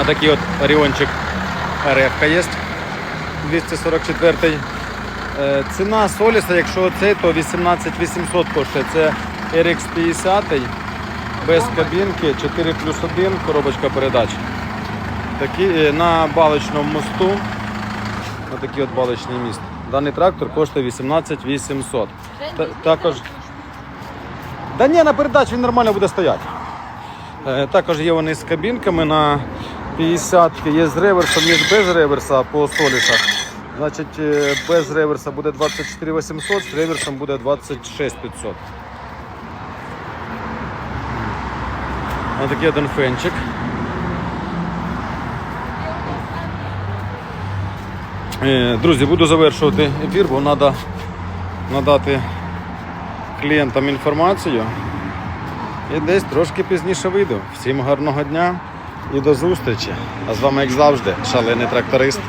А такий от Оріончик РФ є. 244. Е, Ціна Соліса, якщо цей, то 18 800 коштує. Це RX 50 без кабінки, 4 плюс 1, коробочка передач. Такі, е, на балочному мосту. На такий от балочний міст. Даний трактор коштує 18 800. Та- також. Да ні, на передач він нормально буде стояти. Е, Також є вони з кабінками на 50 є з реверсом, є без реверса по солісах. Значить, е, без реверса буде 24 800, з реверсом буде 26 500. Ось такий один фенчик. Е, Друзі, буду завершувати ефір, бо треба надати клієнтам інформацію. І десь трошки пізніше вийду. Всім гарного дня і до зустрічі. А з вами, як завжди, шалений тракторист.